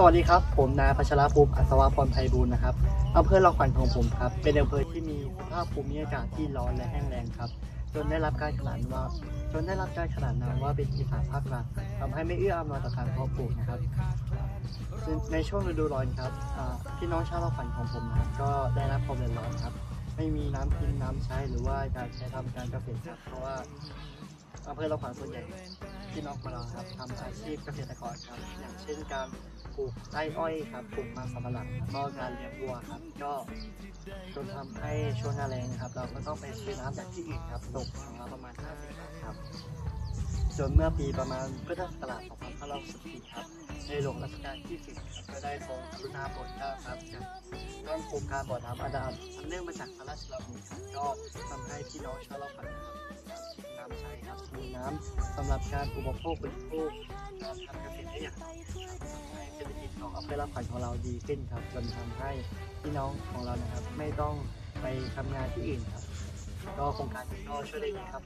สวัสดีครับ ผมนายพัชรภูมิอัศวพรไพบูลนะครับอำเภอลองขวัญของผมครับ เป็นอำเภอที่มีสภาพภูมิอากาศที่ร้อนและแห้งแล้งครับ จนได้รับการขนานว่า จนได้รับการขนานนามว่าเป็นอีสานภาคกลางทำให้ไม่เอื้ออำนวยต่อการเพาะปลูกนะครับซึ่งในช่วงฤดูร้อนครับพี่น้องชาวลองขวัญของผมนะครับก็ได้รับความเดือดร้อนครับ ไม่มีน้ำกินน้ำใช้หรือว่าการใช้ทำการเกษตรครับเพราะว่าอำเภอลองขวัญส่วนใหญ่พี่น้องของเราครับทำอาชีพเกษตรกรครับ อย่างเช่นการ ลูกไร่อ้อยครับปลูกมันสำปะหลังก็การเลี้ยงวัวครับ ก็จนทำให้ช่วงหน้าแรงครับ เราก็ต้องไปซื้อน้ำจากที่อื่นครับตกของเราประมาณ 50บาทครับ จนเมื่อปีประมาณพุทธศักราช2564ครับในหลวงรัชกาลที่10ครับก็ได้ทรงกรุณาโปรดเกล้าครับจากต้นโครงการบ่อน้ำอาดามอันเนื่องมาจากพระราชดำริครับก็ทำให้พี่น้องชาวเราฝันนะครับน้ำใช้ครับมี น้ำสำหรับการอุปโภคบริโภคการทำเกษตรได้อย่างดีครับทำให้เศรษฐกิจของอำเภอรับขวัญของเราดีขึ้นครับจนทำให้พี่น้องของเรานะครับ ไม่ต้องไปทำงานที่อื่นครับ ก็โครงการนี้ก็ช่วยได้ดีครับ